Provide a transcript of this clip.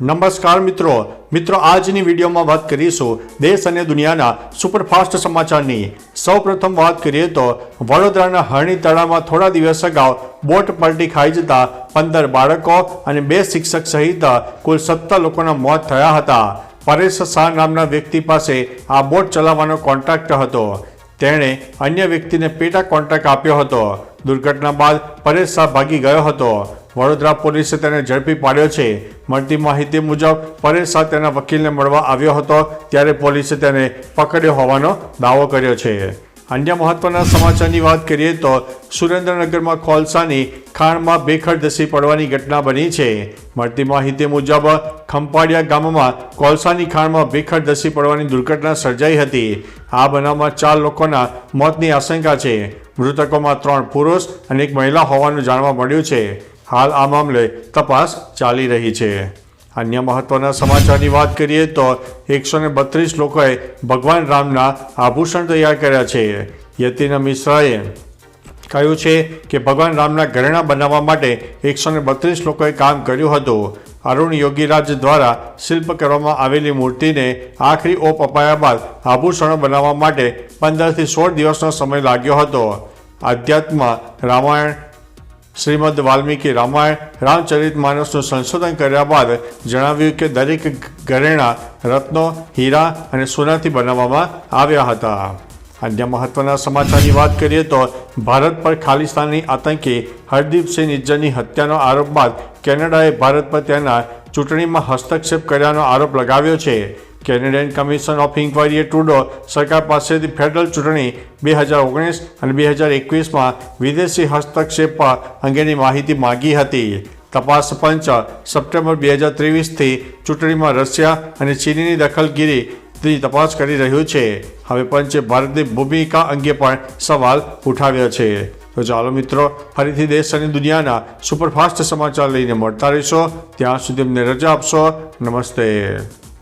નમસ્કાર મિત્રો. મિત્રો, આજની વિડીયોમાં વાત કરીશું દેશ અને દુનિયાના સુપરફાસ્ટ સમાચારની. સૌપ્રથમ વાત કરીએ તો, વડોદરાના હરણી તળાવમાં થોડા દિવસ અગાઉ બોટ પલટી ખાઈ જતા પંદર બાળકો અને બે શિક્ષક સહિત કુલ સત્તર લોકોના મોત થયા હતા. પરેશ શાહ નામના વ્યક્તિ પાસે આ બોટ ચલાવવાનો કોન્ટ્રાક્ટ હતો. તેણે અન્ય વ્યક્તિને પેટા કોન્ટ્રાક્ટ આપ્યો હતો. દુર્ઘટના બાદ પરેશ શાહ ભાગી ગયો હતો. વડોદરા પોલીસે તેને ઝડપી પાડ્યો છે. મળતી માહિતી મુજબ, પરેશ શાહ તેના વકીલને મળવા આવ્યો હતો, ત્યારે પોલીસે તેને પકડ્યો હોવાનો દાવો કર્યો છે. અન્ય મહત્વના સમાચારની વાત કરીએ તો, સુરેન્દ્રનગરમાં કોલસાની ખાણમાં બેખડ ધસી પડવાની ઘટના બની છે. મળતી માહિતી મુજબ, ખંપાડિયા ગામમાં કોલસાની ખાણમાં બેખડ ધસી પડવાની દુર્ઘટના સર્જાઈ હતી. આ બનાવમાં ચાર લોકોના મોતની આશંકા છે. મૃતકોમાં ત્રણ પુરુષ અને એક મહિલા હોવાનું જાણવા મળ્યું છે. હાલ આ મામલે તપાસ ચાલી રહી છે. અન્ય મહત્વના સમાચારની વાત કરીએ તો એકસો ને બત્રીસ લોકોએ ભગવાન રામના આભૂષણ તૈયાર કર્યા છે. યતિના મિશ્રાએ કહ્યું છે કે ભગવાન રામના ઘરેણા બનાવવા માટે એકસો ને બત્રીસ લોકોએ કામ કર્યું હતું. અરુણ યોગીરાજ દ્વારા શિલ્પ કરવામાં આવેલી મૂર્તિને આખરી ઓપ અપાયા બાદ આભૂષણો બનાવવા માટે પંદરથી સોળ દિવસનો સમય લાગ્યો હતો. આધ્યાત્મ રામાયણ શ્રીમદ વાલ્મીકી રામાયણ રામચરિત માનસનું સંશોધન કર્યા બાદ જણાવ્યું કે દરેક ઘરેણા રત્નો, હીરા અને સોનાથી બનાવવામાં આવ્યા હતા. અન્ય મહત્વના સમાચારની વાત કરીએ તો ભારત પર ખાલિસ્તાની આતંકી હરદીપસિંહ નિજ્જરની હત્યાનો આરોપ બાદ કેનેડાએ ભારત પર તેના ચૂંટણીમાં હસ્તક્ષેપ કર્યાનો આરોપ લગાવ્યો છે. કેનેડિયન કમિશન ઓફ ઇન્ક્વાયરીએ ટ્રુડો સરકાર પાસેથી ફેડરલ ચૂંટણી બે હજાર ઓગણીસ અને બે હજાર એકવીસમાં વિદેશી હસ્તક્ષેપ અંગેની માહિતી માગી હતી. તપાસ પંચ સપ્ટેમ્બર બે હજાર ત્રેવીસથી ચૂંટણીમાં રશિયા અને ચીનની દખલગીરીની તપાસ કરી રહ્યું છે. હવે પંચે ભારતની ભૂમિકા અંગે પણ સવાલ ઉઠાવ્યો છે. તો ચાલો મિત્રો, ફરીથી દેશ અને દુનિયાના સુપરફાસ્ટ સમાચાર લઈને મળતા રહીશો. ત્યાં સુધી અમને રજા આપશો. નમસ્તે.